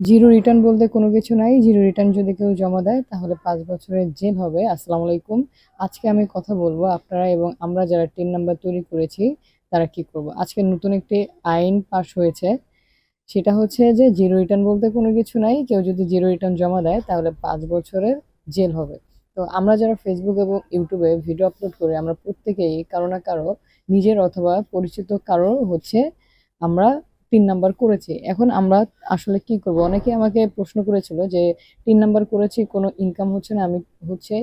Zero return বলতে কোনো কিছু নাই। জিরো রিটার্ন যদি কেউ জমা দেয়, তাহলে পাঁচ বছরের জেল হবে। আসসালামু আলাইকুম। আজকে আমি কথা বলব আপনারা এবং আমরা যারা টিন নাম্বার তৈরি করেছি, তারা কি করব? আজকে নতুন একটি আইন পাশ হয়েছে। সেটা হচ্ছে যে জিরো রিটার্ন বলতে কোনো কিছু নাই। কেউ যদি জিরো রিটার্ন জমা দেয়, তাহলে পাঁচ বছরের জেল হবে। তো আমরা যারা ফেসবুক এবং ইউটিউবে ভিডিও আপলোড করি, আমরা প্রত্যেকেই কারও না কারও নিজের অথবা পরিচিত কারও হচ্ছে আমরা তিন নাম্বার করেছি। এখন আমরা আসলে কি করব? অনেকে আমাকে প্রশ্ন করেছিল যে, তিন নাম্বার করেছি, কোনো ইনকাম হচ্ছে না, আমি হচ্ছে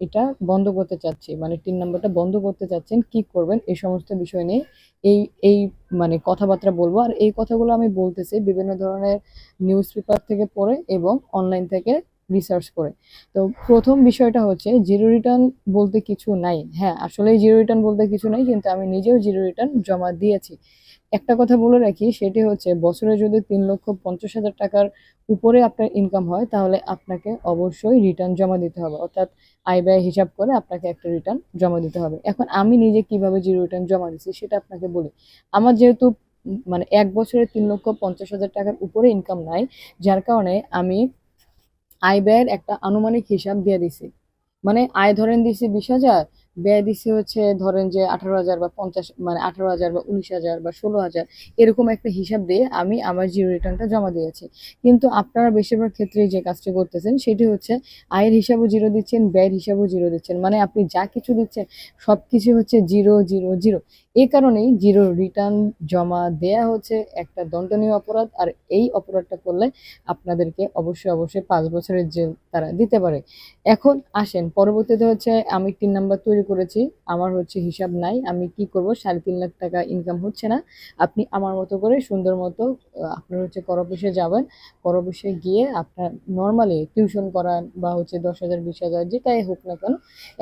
এটা বন্ধ করতে চাচ্ছি। মানে তিন নাম্বারটা বন্ধ করতে চাচ্ছেন, কি করবেন? এই সমস্ত বিষয় নিয়ে এই এই মানে কথাবার্তা বলব। আর এই কথাগুলো আমি বলতেছি বিভিন্ন ধরনের নিউজ পেপার থেকে পড়ে এবং অনলাইন থেকে রিসার্চ করে। তো প্রথম বিষয়টা হচ্ছে জিরো রিটার্ন বলতে কিছু নাই। হ্যাঁ আসলে জিরো রিটার্ন বলতে কিছু নাই, কিন্তু আমি নিজেও জিরো রিটার্ন জমা দিয়েছি। একটা কথা বলে রাখি, সেটি হচ্ছে বছরে যদি তিন লক্ষ পঞ্চাশ হাজার টাকার উপরে আপনার ইনকাম হয়, তাহলে আপনাকে অবশ্যই রিটার্ন জমা দিতে হবে। অর্থাৎ আয় ব্যয় হিসাব করে আপনাকে একটা রিটার্ন জমা দিতে হবে। এখন আমি নিজে কীভাবে জিরো রিটার্ন জমা দিচ্ছি সেটা আপনাকে বলি। আমার যেহেতু মানে এক বছরে তিন লক্ষ পঞ্চাশ হাজার টাকার উপরে ইনকাম নাই, যার কারণে আমি আয় ব্যয়ের একটা আনুমানিক হিসাব দিয়ে দিছি। মানে আয় ধরেন দিছি বিশ হাজার ব্যয় দিছি হচ্ছে ধরেন যে আঠারো হাজার বা পঞ্চাশ মানে আঠারো হাজার বা উনিশ হাজার বা ষোলো হাজার, এরকম একটা হিসাব দিয়ে আমি আমার জিরো রিটার্নটা জমা দিয়েছি। কিন্তু আপনারা বেশিরভাগ ক্ষেত্রে যে কাজটি করতেছেন, সেটি হচ্ছে আয়ের হিসাবও জিরো দিচ্ছেন, ব্যয়ের হিসাবও জিরো দিচ্ছেন। মানে আপনি যা কিছু দিচ্ছেন সব কিছু হচ্ছে জিরো জিরো জিরো। এই কারণেই জিরো রিটার্ন জমা দেয়া হচ্ছে একটা দণ্ডনীয় অপরাধ, আর এই অপরাধটা করলে আপনাদেরকে অবশ্যই অবশ্যই পাঁচ বছরের জেল তারা দিতে পারে। এখন আসেন, পরবর্তীতে হচ্ছে আমি তিন নাম্বার তৈরি করেছি, আমার হচ্ছে হিসাব নাই, আমি কি করব? সাড়ে তিন লাখ টাকা ইনকাম হচ্ছে না। আপনি আমার মতো করে সুন্দর মতো আপনার হচ্ছে কর অফিসে যাবেন, কর অফিসে গিয়ে আপনার নর্মালি টিউশন করান বা হচ্ছে দশ হাজার, বিশ হাজার যেটাই হোক না কেন,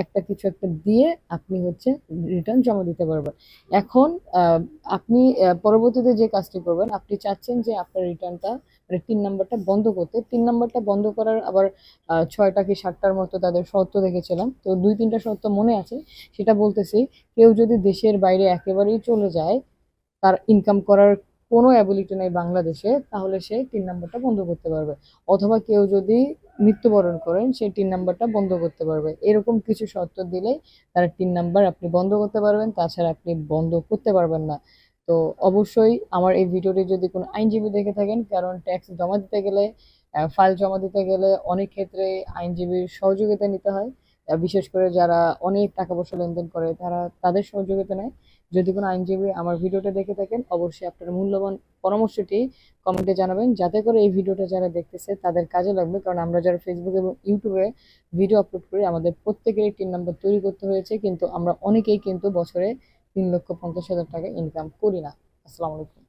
একটা কিছু একটা দিয়ে আপনি হচ্ছে রিটার্ন জমা দিতে পারবেন। এখন আপনি পরবর্তীতে যে কাজটি করবেন, আপনি চাচ্ছেন যে আপনার রিটার্নটা মানে তিন নাম্বারটা বন্ধ করতে। তিন নাম্বারটা বন্ধ করার আবার ছয়টা কি সাতটার মতো তাদের শর্ত দেখেছিলাম। তো দুই, তিনটা শর্ত মনে আছে সেটা বলতেছি, কেউ যদি দেশের বাইরে একেবারেই চলে যায়, তার ইনকাম করার কোনো অ্যাবিলিটি নাই বাংলাদেশে, তাহলে সে তিন নাম্বারটা বন্ধ করতে পারবে। অথবা কেউ যদি মৃত্যুবরণ করেন সেই তিন নাম্বারটা বন্ধ করতে পারবে। এরকম কিছু শর্ত দিলেই তার তিন নাম্বার আপনি বন্ধ করতে পারবেন, তাছাড়া আপনি বন্ধ করতে পারবেন না। তো অবশ্যই আমার এই ভিডিওটি যদি কোনো আইনজীবী দেখে থাকেন, কারণ ট্যাক্স জমা দিতে গেলে ফাইল জমা দিতে গেলে অনেক ক্ষেত্রে আইনজীবীর সহযোগিতা নিতে হয়। বিশেষ করে যারা অনেক টাকা পয়সা লেনদেন করে, তারা তাদের সহযোগিতা নেয়। যদি কোনো আইনজীবী আমার ভিডিওটা দেখে থাকেন, অবশ্যই আপনার মূল্যবান পরামর্শটি কমেন্টে জানাবেন। যাতে করে এই ভিডিওটা যারা দেখতেছে, তাদের কাজে লাগবে। কারণ আমরা যারা ফেসবুক এবং ইউটিউবে ভিডিও আপলোড করি, আমাদের প্রত্যেকেরই তিন নাম্বার তৈরি করতে হয়েছে। কিন্তু আমরা অনেকেই কিন্তু বছরে তিন লক্ষ পঞ্চাশ হাজার টাকা ইনকাম করি না। আসসালামু আলাইকুম।